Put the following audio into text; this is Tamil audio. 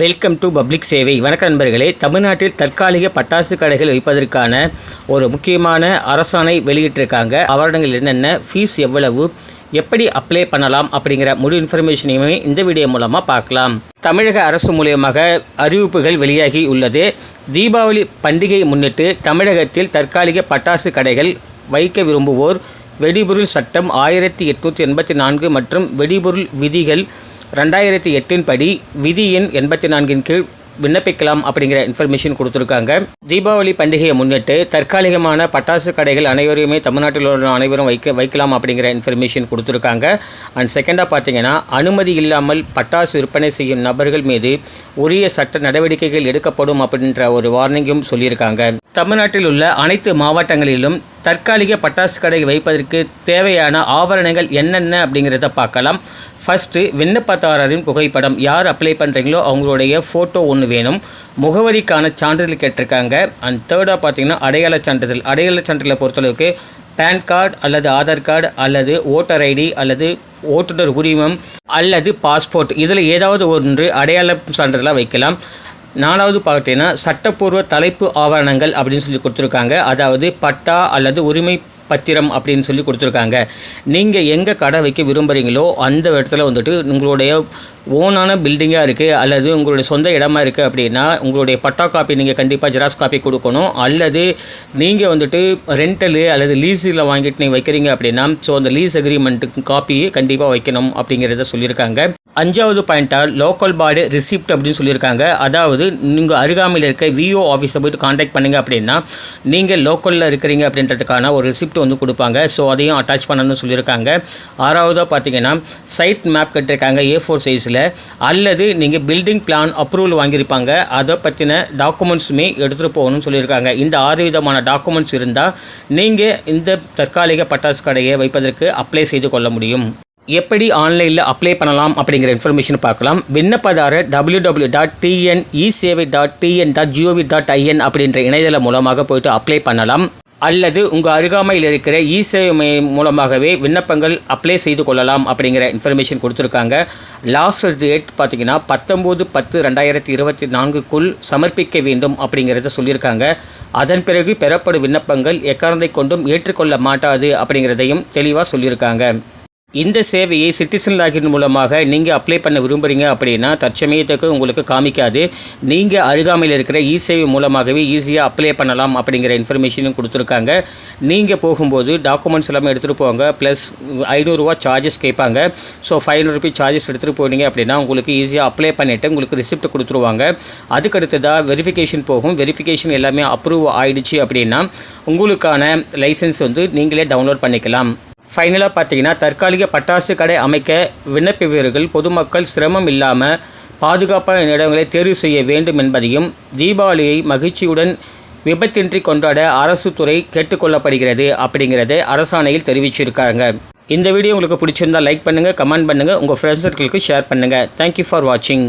வெல்கம் டு பப்ளிக் சேவை வணக்க நண்பர்களே. தமிழ்நாட்டில் தற்காலிக பட்டாசு கடைகள் வைப்பதற்கான ஒரு முக்கியமான அரசாணை வெளியிட்டிருக்காங்க. அவரிடங்கள் என்னென்ன ஃபீஸ் எவ்வளவு எப்படி அப்ளை பண்ணலாம் அப்படிங்கிற முழு இன்ஃபர்மேஷனையுமே இந்த வீடியோ மூலமாக பார்க்கலாம். தமிழக அரசு மூலியமாக அறிவிப்புகள் வெளியாகி உள்ளது. தீபாவளி பண்டிகை முன்னிட்டு தமிழகத்தில் தற்காலிக பட்டாசு கடைகள் வைக்க விரும்புவோர் வெடிபொருள் சட்டம் ஆயிரத்தி எட்நூற்றி எண்பத்தி நான்கு மற்றும் வெடிபொருள் விதிகள் ரெண்டாயிரத்தி எட்டின் படி விதி எண் எண்பத்தி நான்கின் கீழ் விண்ணப்பிக்கலாம் அப்படிங்கிற இன்ஃபர்மேஷன் கொடுத்துருக்காங்க. தீபாவளி பண்டிகையை முன்னிட்டு தற்காலிகமான பட்டாசு கடைகள் அனைவரையுமே தமிழ்நாட்டில் உள்ள அனைவரும் வைக்க வைக்கலாம் அப்படிங்கிற இன்ஃபர்மேஷன் கொடுத்துருக்காங்க. அண்ட் செகண்டாக பார்த்தீங்கன்னா அனுமதி இல்லாமல் பட்டாசு விற்பனை செய்யும் நபர்கள் மீது உரிய சட்ட நடவடிக்கைகள் எடுக்கப்படும் அப்படின்ற ஒரு வார்னிங்கும் சொல்லியிருக்காங்க. தமிழ்நாட்டில் உள்ள அனைத்து மாவட்டங்களிலும் தற்காலிக பட்டாசு கடை வைப்பதற்கு தேவையான ஆவணங்கள் என்னென்ன அப்படிங்கிறத பார்க்கலாம். ஃபஸ்ட்டு விண்ணப்பதாரரின் புகைப்படம். யார் அப்ளை பண்ணுறீங்களோ அவங்களுடைய ஃபோட்டோ ஒன்று வேணும். முகவரிக்கான சான்றிதழ் கேட்டிருக்காங்க. அண்ட் தேர்டாக பார்த்தீங்கன்னா அடையாள சான்றிதழ். அடையாள சான்றிதழை பொறுத்தளவுக்கு பேன் கார்டு அல்லது ஆதார் கார்டு அல்லது ஓட்டர் ஐடி அல்லது ஓட்டுநர் உரிமம் அல்லது பாஸ்போர்ட் இதில் ஏதாவது ஒன்று அடையாள சான்றிதழாக வைக்கலாம். நாலாவது பார்த்தீங்கன்னா சட்டப்பூர்வ தலைப்பு ஆவணங்கள் அப்படின்னு சொல்லி கொடுத்துருக்காங்க. அதாவது பட்டா அல்லது உரிமை பத்திரம் அப்படின்னு சொல்லி கொடுத்துருக்காங்க. நீங்கள் எங்கே கடை வைக்க விரும்புகிறீங்களோ அந்த இடத்துல வந்துட்டு உங்களுடைய ஓனான பில்டிங்காக இருக்குது அல்லது உங்களுடைய சொந்த இடமா இருக்குது அப்படின்னா உங்களுடைய பட்டா காப்பி நீங்கள் கண்டிப்பாக ஜெராக்ஸ் காப்பி கொடுக்கணும். அல்லது நீங்கள் வந்துட்டு ரெண்டலு அல்லது லீஸில் வாங்கிட்டு நீங்கள் வைக்கிறீங்க அப்படின்னா ஸோ அந்த லீஸ் அக்ரிமெண்ட்டுக்கு காப்பியை கண்டிப்பாக வைக்கணும் அப்படிங்கிறத சொல்லியிருக்காங்க. அஞ்சாவது பாயிண்ட்டாக லோக்கல் பாடி ரிசிப்ட் அப்படின்னு சொல்லியிருக்காங்க. அதாவது நீங்கள் அருகாமையில் இருக்க விஓ ஆஃபீஸை போய்ட்டு காண்டாக்ட் பண்ணுங்க அப்படின்னா நீங்கள் லோக்கலில் இருக்கிறீங்க அப்படின்றதுக்கான ஒரு ரிசிப்ட் வந்து கொடுப்பாங்க. ஸோ அதையும் அட்டாச் பண்ணணும்னு சொல்லியிருக்காங்க. ஆறாவதாக பார்த்தீங்கன்னா சைட் மேப் கட்டிருக்காங்க ஏ ஃபோர் சைஸில் அல்லது நீங்கள் பில்டிங் பிளான் அப்ரூவல் வாங்கியிருப்பாங்க அதை பற்றின டாக்குமெண்ட்ஸுமே எடுத்துகிட்டு போகணும்னு சொல்லியிருக்காங்க. இந்த ஆறு விதமான டாக்குமெண்ட்ஸ் இருந்தால் நீங்கள் இந்த தற்காலிக பட்டாசு கடையை வைப்பதற்கு அப்ளை செய்து கொள்ள முடியும். எப்படி ஆன்லைனில் அப்ளை பண்ணலாம் அப்படிங்கிற இன்ஃபர்மேஷன் பார்க்கலாம். விண்ணப்பதாரர் W W dot TN e சேவை dot TN dot GOV dot IN அப்படின்ற இணையதளம் மூலமாக போய்ட்டு அப்ளை பண்ணலாம். அல்லது உங்கள் அருகாமையில் இருக்கிற இ சேவை மையம் மூலமாகவே விண்ணப்பங்கள் அப்ளை செய்து கொள்ளலாம் அப்படிங்கிற இன்ஃபர்மேஷன் கொடுத்துருக்காங்க. லாஸ்ட் டேட் பார்த்தீங்கன்னா பத்தொம்போது பத்து ரெண்டாயிரத்தி இருபத்தி நான்குக்குள் சமர்ப்பிக்க வேண்டும் அப்படிங்கிறத சொல்லியிருக்காங்க. அதன் பிறகு பெறப்படும் விண்ணப்பங்கள் எக்காரணத்தை கொண்டும் ஏற்றுக்கொள்ள மாட்டாது அப்படிங்கிறதையும் தெளிவாக சொல்லியிருக்காங்க. இந்த சேவையை சிட்டிசன் லாகின் மூலமாக நீங்கள் அப்ளை பண்ண விரும்புகிறீங்க அப்படின்னா தற்சமயத்துக்கு உங்களுக்கு காமிக்காது. நீங்கள் அருகாமையில் இருக்கிற இ சேவை மூலமாகவே ஈஸியாக அப்ளை பண்ணலாம் அப்படிங்கிற இன்ஃபர்மேஷனும் கொடுத்துருக்காங்க. நீங்கள் போகும்போது டாக்குமெண்ட்ஸ் எல்லாமே எடுத்துகிட்டு போங்க. ப்ளஸ் ஐநூறுரூவா சார்ஜஸ் கேட்பாங்க. So five hundred rupees charges எடுத்துகிட்டு போனீங்க அப்படின்னா உங்களுக்கு ஈஸியாக அப்ளை பண்ணிவிட்டு உங்களுக்கு ரிசிப்ட் கொடுத்துருவாங்க. அதுக்கு அடுத்ததாக வெரிஃபிகேஷன் போகும். வெரிஃபிகேஷன் எல்லாமே அப்ரூவ் ஆகிடுச்சு அப்படின்னா உங்களுக்கான லைசன்ஸ் வந்து நீங்களே டவுன்லோட் பண்ணிக்கலாம். ஃபைனலாக பார்த்தீங்கன்னா தற்காலிக பட்டாசு கடை அமைக்க விண்ணப்பிப்பவர்கள் பொதுமக்கள் சிரமம் இல்லாமல் பாதுகாப்பான இடங்களை தேர்வு செய்ய வேண்டும் என்பதையும் தீபாவளியை மகிழ்ச்சியுடன் விபத்தின்றி கொண்டாட அரசு துறை கேட்டுக்கொள்ளப்படுகிறது அப்படிங்கிறத அரசாணையில் தெரிவிச்சிருக்காங்க. இந்த வீடியோ உங்களுக்கு பிடிச்சிருந்தா லைக் பண்ணுங்கள் கமெண்ட் பண்ணுங்கள் உங்கள் ஃப்ரெண்ட்ஸ் சர்க்கிளுக்கு ஷேர் பண்ணுங்கள் தேங்க்யூ ஃபார் வாட்சிங்